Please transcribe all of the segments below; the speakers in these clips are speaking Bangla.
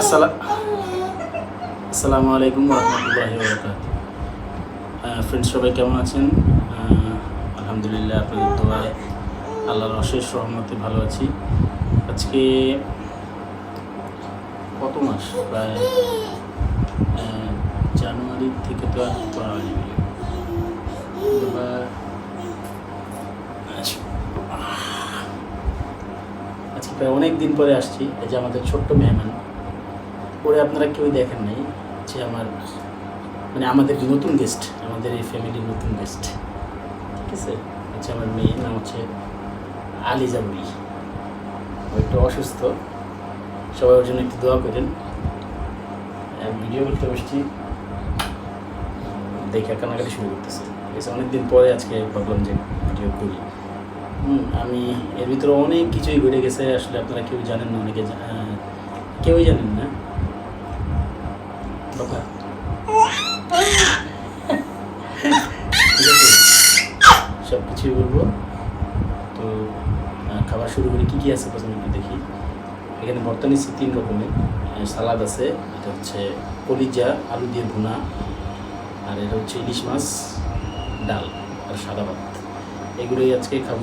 আসসালাম আলাইকুম রহমতুল্লাহি ফ্রেন্ডস সবাই কেমন আছেন? আলহামদুলিল্লাহ আপনাদের দোয়ায় আল্লাহর অশেষ রহমতে ভালো আছি। আজকে কত মাস? প্রায় জানুয়ারি থেকে তো আর করা হয়নি। আজকে প্রায় অনেক দিন পরে আসছি। এই যে আমাদের ছোট্ট মেহমান। ওরে আপনারা কেউ দেখেন নাই যে আমার মানে আমাদের নতুন গেস্ট আমাদের এই ফ্যামিলির নতুন গেস্ট ঠিক আছে? হচ্ছে আমার মেয়ের নাম হচ্ছে আলিজা ও একটু অসুস্থ। সবাই ওর জন্য একটু দোয়া করেন। ভিডিও করতে বসছি। দেখে কান্নাকাটি শুরু করতেছে। ঠিক আছে? অনেকদিন পরে আজকে ভাবলাম যে ভিডিও করি। আমি এর ভিতরে অনেক কিছুই ঘটে গেছে। আসলে আপনারা কেউ জানেন না, অনেকে কেউই জানেন না। আছে? সব কিছুই বলব। তো খাবার শুরু করি। কী কী আছে প্রথমে একটু দেখি। এখানে ভর্তা নিচ্ছি তিন রকমের। সালাদ আছে, এটা হচ্ছে কলিজা, আলু দিয়ে ভুনা, আর এটা হচ্ছে ইলিশ মাছ, ডাল আর সাদা ভাত। এগুলোই আজকে খাব।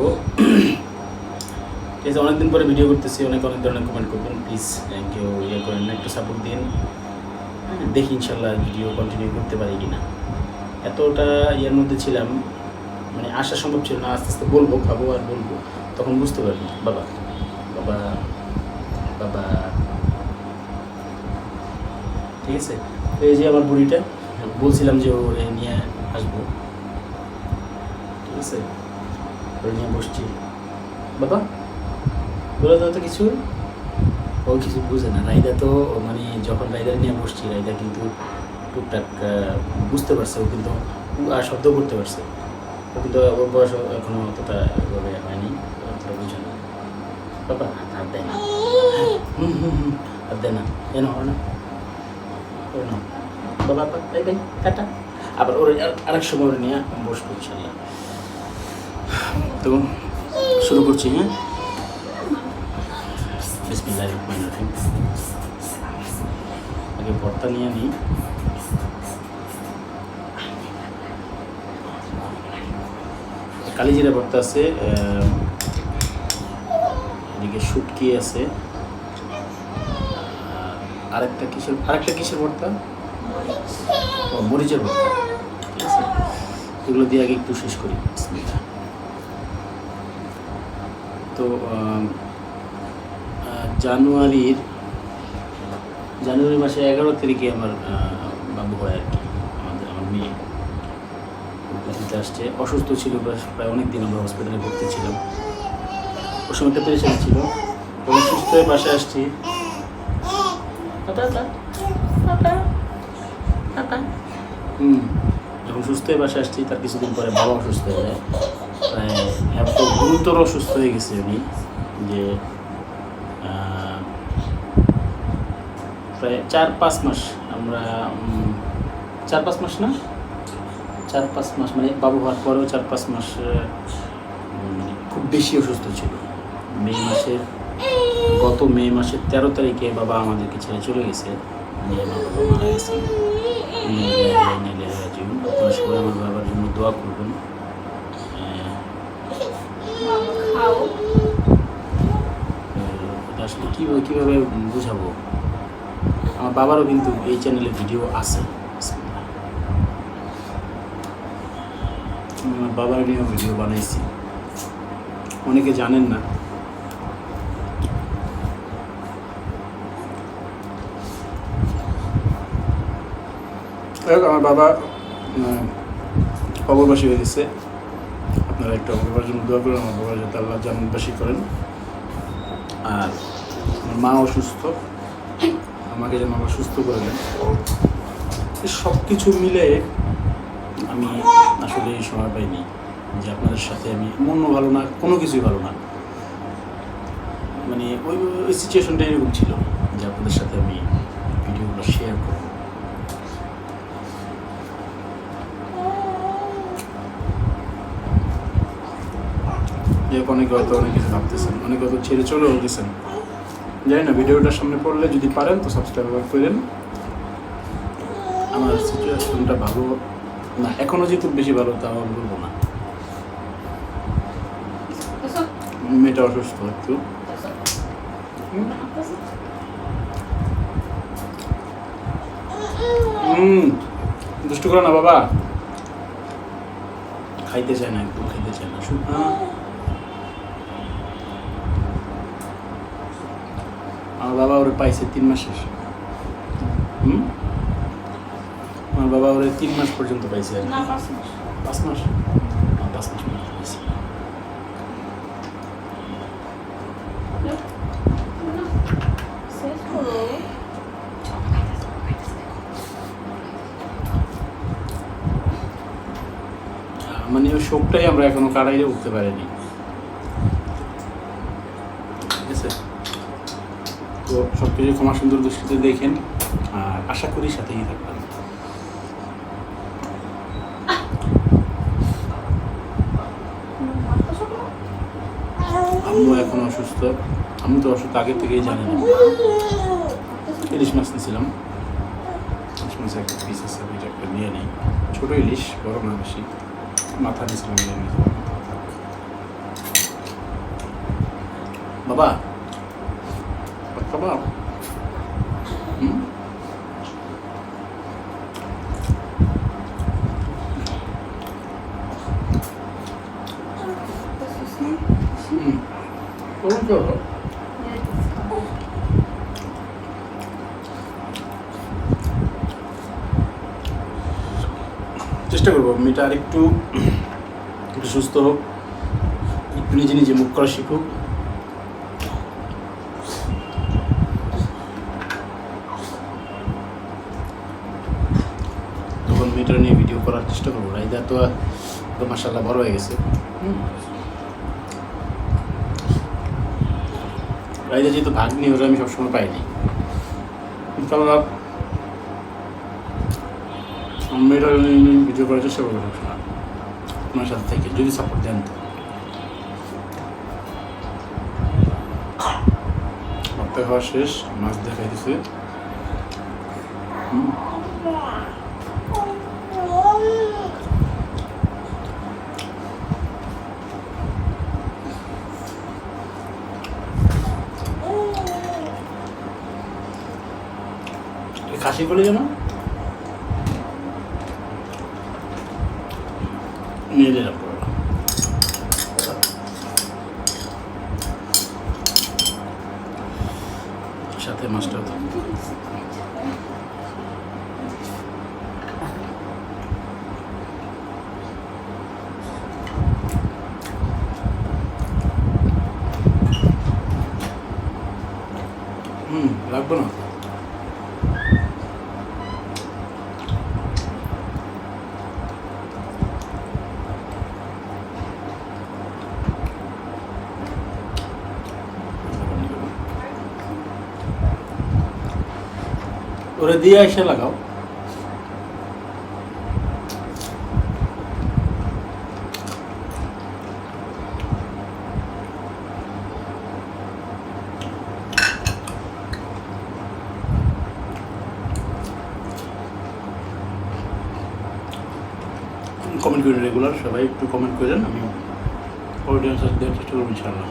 ঠিক আছে, অনেকদিন পরে ভিডিও করতেছি। অনেক অনেক ধরনের কমেন্ট করবেন। প্লিজ কেউ ইয়ে করেন না, একটু সাপোর্ট দিন। দেখি ইনশাল্লাহ ভিডিও কন্টিনিউ করতে পারি কিনা। এতটা ইয়ের মধ্যে ছিলাম মানে আসা সম্ভব ছিল না, আস্তে আস্তে বলব, খাব আর বলব। তখন বুঝতে পারবি বাবা বাবা বাবা। ঠিক আছে? এই যে আমার বুড়িটা, বলছিলাম যে ওরে নিয়ে আসব। ঠিক আছে? ওরে নিয়ে বসছি। বাবা, বলে দাও তো কিছু। ও কিছু বুঝে না রাইদা তো মানে যখন রাইদা নিয়ে বসছি রাইদা কিন্তু টুকটাক বুঝতে পারছে, ও কিন্তু আর শব্দ করতে পারছে। ও কিন্তু ওর বয়স এখনও অতটা এভাবে হয়নি, অতটা বুঝে না। বাবা, হাত দেয় না। হুম হুম হুম দেয় না। এ না না ওর না বাবা বাই টাটা আবার ওর আর- আরেক সময় নিয়ে বসবো, ইনশাল্লাহ। তো শুরু করছি হ্যাঁ? রহিম আগে ভর্তা নিয়ে নিই। কালিজিরা ভর্তা আছে এদিকে শুটকি আছে। আর আরেকটা কিসের আরেকটা কিসের ভর্তা ও, মরিচের ভর্তা ঠিক আছে? এগুলো দিয়ে আগে একটু শেষ করি। তো জানুয়ারির জানুয়ারি মাসে এগারো তারিখে আমার বাবু হয় আর কি আমাদের আমার মেয়ে। দিতে আসছে। অসুস্থ ছিল প্রায়- অনেক দিন আমরা হসপিটালে ভর্তি ছিলাম। ওই সময়টা পেরেছেন ছিল। তখন সুস্থ হয়ে বাসায় আসছি। হুম যখন সুস্থ হয়ে বাসায় আসছি তার কিছুদিন পরে বাবা অসুস্থ হয়ে যায়। প্রায় এত গুরুতর অসুস্থ হয়ে গেছে উনি যে প্রায় চার পাঁচ মাস আমরা চার পাঁচ মাস না? চার পাঁচ মাস মানে বাবু হওয়ার পরেও চার পাঁচ মাস খুব বেশি অসুস্থ ছিল। মে মাসের গত মে মাসের তেরো তারিখে বাবা আমাদেরকে ছেড়ে চলে গেছে। মারা গেছে। আপনারা সবাই আমার বাবার জন্য দোয়া করবেন। আসলে কীভাবে কীভাবে বুঝাবো? আমার বাবারও কিন্তু এই চ্যানেলে ভিডিও আছে। আমার বাবার নিয়েও ভিডিও বানাইছি। অনেকে জানেন না। আমার বাবা আহ, কবরবাসী হয়ে গেছে। আপনারা একটু বাবার জন্য দোয়া করেন আমার বাবা যাতে আল্লাহ জান্নাতবাসী করেন। আর আমার মা অসুস্থ। আমাকে যেন আবার সুস্থ করে দেন। সব কিছু মিলে আমি আসলে সময় পাইনি যে আপনাদের সাথে আমি মনও ভালো না, কোনো কিছুই ভালো না। মানে ওই ওই সিচুয়েশনটা এরকম ছিল যে আপনাদের সাথে আমি ভিডিওগুলো শেয়ার করব। অনেকে হয়তো অনেক কিছু ভাবতেছেন, অনেকে হয়তো ছেড়ে চলেও গেছেন। জানি না ভিডিওটার সামনে পড়লে যদি পারেন তো সাবস্ক্রাইব করেন আমার সিচুয়েশনটা ভালো না এখনও যেহেতু বেশি ভালো আমি বলব না। মেয়েটা অসুস্থ একটু। হুম। হুম দুষ্টু করো না বাবা। খাইতে চায় না একদম খাইতে চায় না। শুধু আমার বাবা ওরে পাইছে তিন মাস শেষে। হুম? আমার বাবা ওরে তিন মাস পর্যন্ত পাইছে আর পাঁচ মাস। পাঁচ মাস? পর্যন্ত পাইছে। মানে ওই শোকটাই আমরা এখনও কাটাইলে উঠতে পারিনি ঠিক আছে তো সব কিছু ক্ষমা সুন্দর দৃষ্টিতে দেখেন, আর আশা করি সাথেই থাকবেন। আম্মু এখন অসুস্থ। আমি তো অসুস্থ, আগে থেকেই জানি না। ইলিশ মাছ নিয়েছিলাম। ইলিশ মাছ একটা পিস আছে ওইটা একটা নিয়ে নিই। ছোটো ইলিশ, বড় না, বেশি। মাথা নিয়েছিলাম, নিয়ে নিয়েছিলাম। বাবা বাবা হুম হুম তোমার কি হলো? চেষ্টা করব, মেয়েটা আর একটু একটু সুস্থ হোক, একটু নিজে নিজে মুখ করা শিখুক তখন মেয়েটা নিয়ে চেষ্টা করব রাইদা তো তো মাসাল্লাহ বড় হয়ে গেছে। রাইদা যেহেতু ভাগ নিয়ে ওরা আমি সবসময় পাইনি ভিডিও করার চেষ্টা করব সবসময় আপনার সাথে থেকে, যদি সাপোর্ট দেন। তো ভাতটা শেষ, মাছ দেখাই দিছে হুম। খাসি বলে যেন পুরো। সাথে মাছটা হুম লাগবে না। ওরে দিয়ে এসে লাগাও। কমেন্ট করেন রেগুলার সবাই একটু কমেন্ট করেন আমি অডিয়েন্স দেওয়ার চেষ্টা করব ইনশাআল্লাহ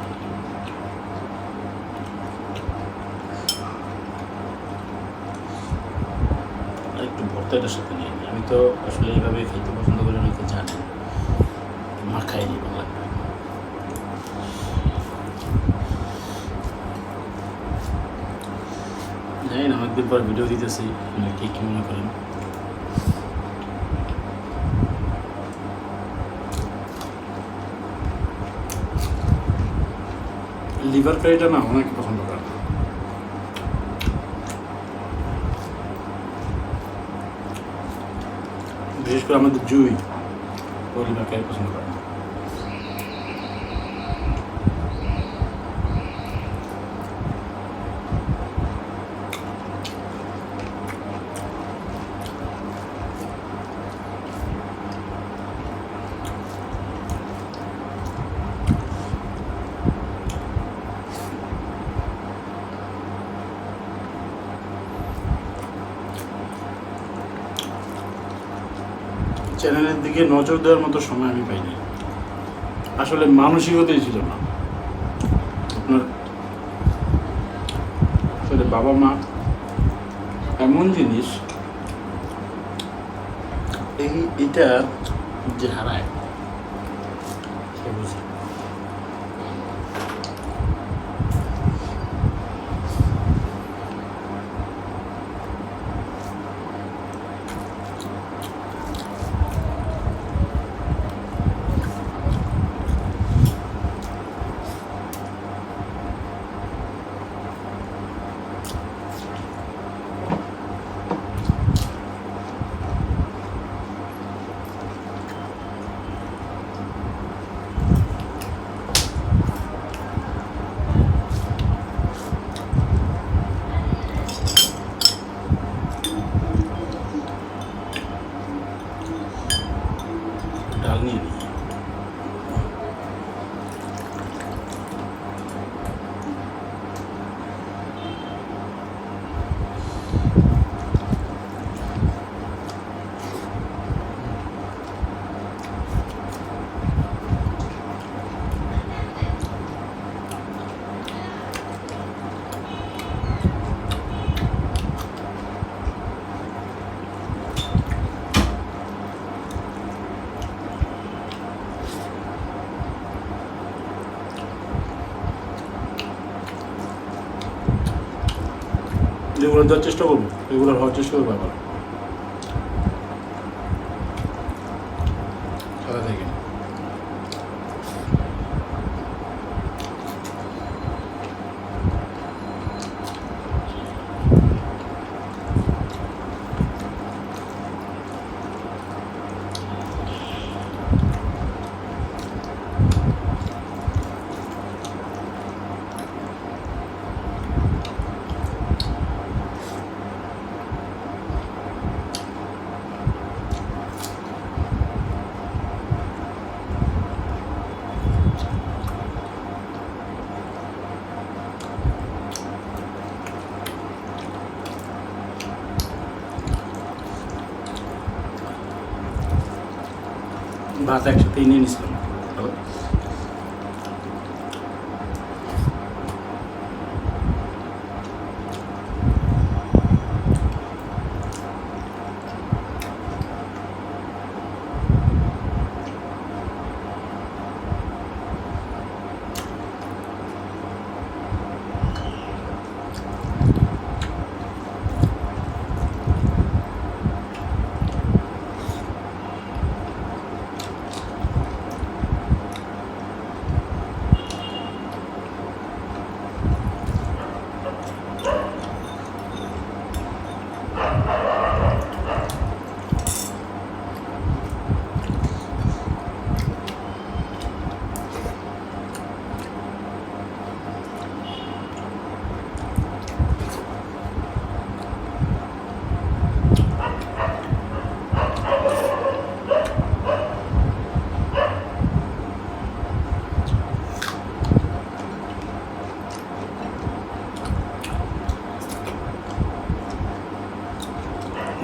আর ভর্তাটার সাথে নিয়ে নিই। আমি তো আসলে এইভাবে খেতে পছন্দ করি অনেকে জানি। মাখাই নিব লাগবে জানি না অনেকদিন পর ভিডিও দিতেছি, আপনারা কে কী মনে করেন? লিভার ফ্রাইটা না অনেকে পছন্দ করে না। বিশেষ করে আমাদের জুই ফ্রাই পছন্দ করে চ্যানেলের দিকে নজর দেওয়ার মতো সময় আমি পাইনি। আসলে মানসিকতাই ছিল না। আপনার আসলে বাবা মা এমন জিনিস, এই, এটা যে হারায়। যেগুলো দেওয়ার চেষ্টা করব এগুলো হওয়ার চেষ্টা করব আবার সাদা থেকে ভাত একসাথে নিয়ে নিছিলাম ভালো।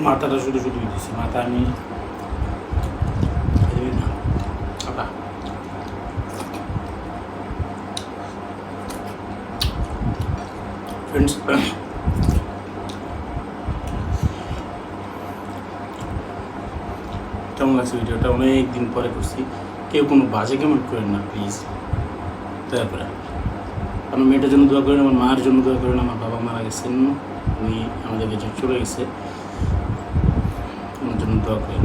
মাথাটা শুধু শুধু দিচ্ছি মাথা আমি ফ্রেন্ডস কেমন লাগছে ভিডিওটা? অনেক দিন পরে করছি। কেউ কোনো বাজে কমেন্ট করেন না প্লিজ তারপরে আমার মেয়েটার জন্য দোয়া করেন, আমার মায়ের জন্য দোয়া করেন, আমার বাবা মারা গেছেন, উনি আমাদের কাছে চলে গেছে। দোয়া করেন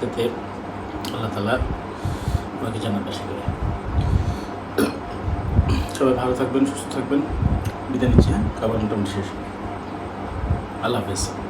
যাতে আল্লাহ তালা আমাকে পাশে করে। সবাই ভালো থাকবেন, সুস্থ থাকবেন। বিদায় নিচ্ছি হ্যাঁ? খাবার মোটামুটি শেষ। আল্লাহ হাফেজ।